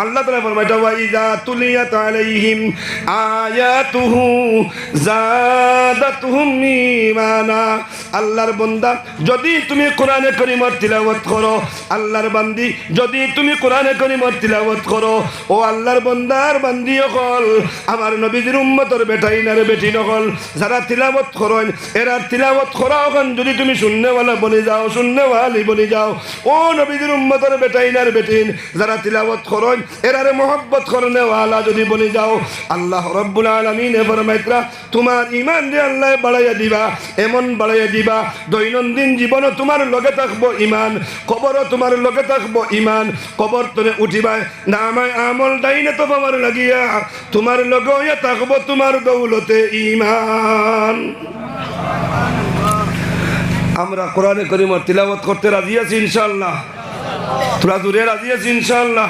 আল্লাহ তাআলা ফরমাইতা ওয়া ইযা তুলিয়াত আলাইহিম আয়াতুহু জাদাতুহুম ঈমানা। আল্লাহর বান্দা, যদি তুমি কোরআনে কারীমত তিলাওয়াত করো, আল্লাহর বান্দি, যদি তুমি কোরআনে কারীমত তিলাওয়াত করো, ও আল্লাহর বান্দার বান্দি হল আমার নবীজির উম্মতর বেটাই না রে বেটি নকল যারা তিলাওয়াত করেন, এরা তিলাওয়াত করা ওখান যদি তুমি শূন্যওয়ালা বলে যাও শূন্যওয়ালি বলে যাও, ও নবীজির উম্মতর বেটাই না রে বেটিন, যারা তিলাওয়াত করেন এরারে মোহব্বত করনেওয়ালা যদি বলে যাও, আল্লাহ রব্বুল আলমিন ফরমাইতরা তোমার ইমান দিয়ে আল্লাহ বাড়াইয়া দিবা, এমন বাড়াইয়া দিবা, দৈনন্দিন জীবনও তোমার লগে থাকব ইমান কবরও তোমার লগে থাকব ইমান কবর তোরে উঠিবা না আমায় আমল ডাইনে তো আমার লাগিয়া, তোমার লগে হইয়া থাকব তোমার দৌলতে ইমান আমরা কোরআনে করিমর তিলাবত করতে রাজি আছি ইনশাল্লাহ তোরা দূরে রাজি আছি ইনশাল্লাহ